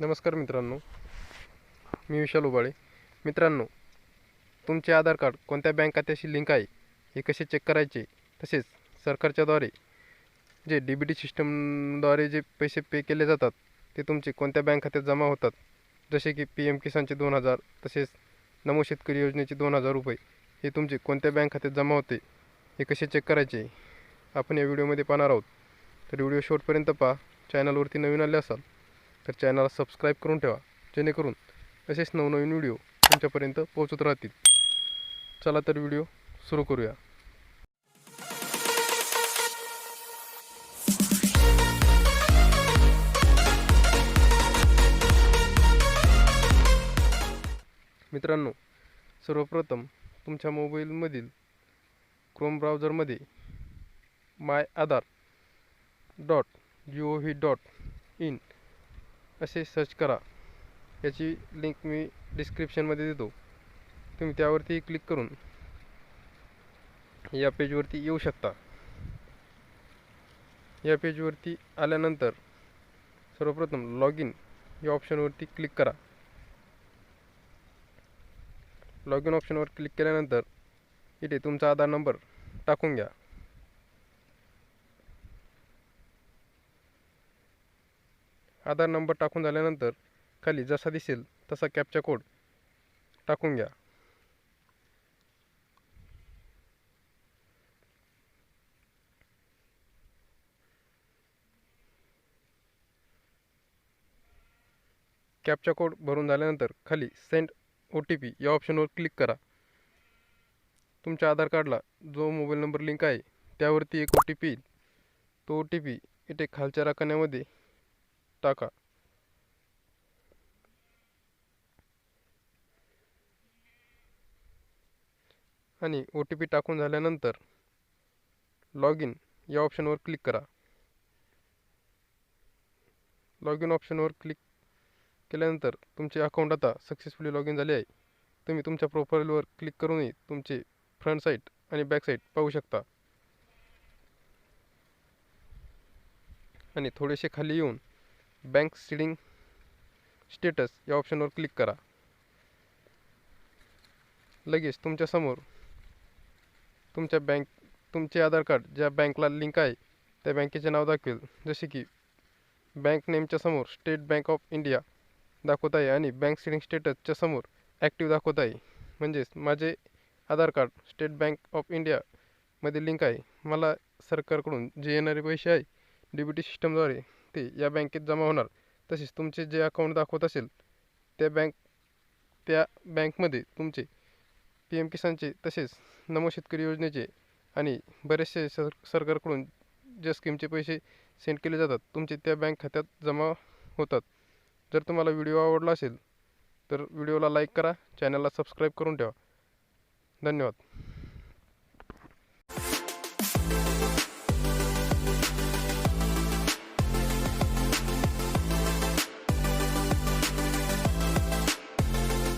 नमस्कार मित्रांनो. मी विशाल उबाळे. मित्रांनो तुमचे आधार कार्ड कोणत्या बँक खात्याशी लिंक आहे हे कसे चेक करायचे तसेच सरकारच्याद्वारे जे डी बी टी सिस्टमद्वारे जे पैसे पे केले जातात ते तुमचे कोणत्या बँक खात्यात जमा होतात? जसे की पी एम किसानचे दोन हजार तसेच नमो शेतकरी योजनेचे दोन हजार रुपये हे तुमचे कोणत्या बँक खात्यात जमा होते हे कसे चेक करायचे आपण या व्हिडिओमध्ये पाहणार आहोत. तर व्हिडिओ शेवटपर्यंत पहा. चॅनलवरती नवीन आले असाल तर चॅनलला सबस्क्राईब करून ठेवा जेणेकरून असेच नवनवीन व्हिडिओ तुमच्यापर्यंत पोहोचत राहतील. चला तर व्हिडिओ सुरू करूया. मित्रांनो सर्वप्रथम तुमच्या मोबाईलमधील Chrome ब्राउझरमध्ये my Aadhaar dot G O V dot in असे सर्च करा. याची लिंक मी डिस्क्रिप्शनमध्ये देतो. तुम्ही त्यावरती क्लिक करून या पेजवरती येऊ शकता. या पेजवरती आल्यानंतर सर्वप्रथम लॉग इन या ऑप्शनवरती क्लिक करा. लॉग इन ऑप्शनवर क्लिक केल्यानंतर इथे तुमचा आधार नंबर टाकून घ्या. आधार नंबर टाकून झाल्यानंतर खाली जसा दिसेल तसा कॅपचा कोड टाकून घ्या. कॅपचा कोड भरून झाल्यानंतर खाली सेंड ओ टी पी या ऑप्शनवर क्लिक करा. तुमच्या आधार कार्डला जो मोबाईल नंबर लिंक आहे त्यावरती एक ओ टी पी येईल तो ओ टी पी इथे खालच्या राखण्यामध्ये टाका आणि ओ टी पी टाकून झाल्यानंतर लॉग इन या ऑप्शनवर क्लिक करा. लॉग इन ऑप्शनवर क्लिक केल्यानंतर तुमचे अकाउंट आता सक्सेसफुली लॉग इन झाले आहे. तुम्ही तुमच्या प्रोफाईलवर क्लिक करूनही तुमचे फ्रंट साईट आणि बॅक साईट पाहू शकता. आणि थोडेसे खाली येऊन बँक सीडिंग स्टेटस या ऑप्शनवर क्लिक करा. लगेच तुमच्यासमोर तुमच्या बँक तुमचे आधार कार्ड ज्या बँकला लिंक आहे त्या बँकेचे नाव दाखवेल. जसे की बँक नेमच्या समोर स्टेट बँक ऑफ इंडिया दाखवत आहे आणि बँक सीडिंग स्टेटसच्या समोर ॲक्टिव्ह दाखवत आहे. म्हणजेच माझे Aadhaar card state bank of इंडियामध्ये लिंक आहे. मला सरकारकडून जे येणारे पैसे आहे डी बी टी सिस्टमद्वारे ते या बँकेत जमा होणार. तसेच तुमचे जे अकाउंट दाखवत असेल त्या बँक त्या बँकमध्ये तुमचे पी एम किसानचे तसेच नमो शेतकरी योजनेचे आणि बरेचसे सर सरकारकडून ज्या स्कीमचे पैसे सेंड केले जातात तुमचे त्या बँक खात्यात जमा होतात. जर तुम्हाला व्हिडिओ आवडला असेल तर व्हिडिओला लाईक करा चॅनलला सबस्क्राईब करून ठेवा. धन्यवाद.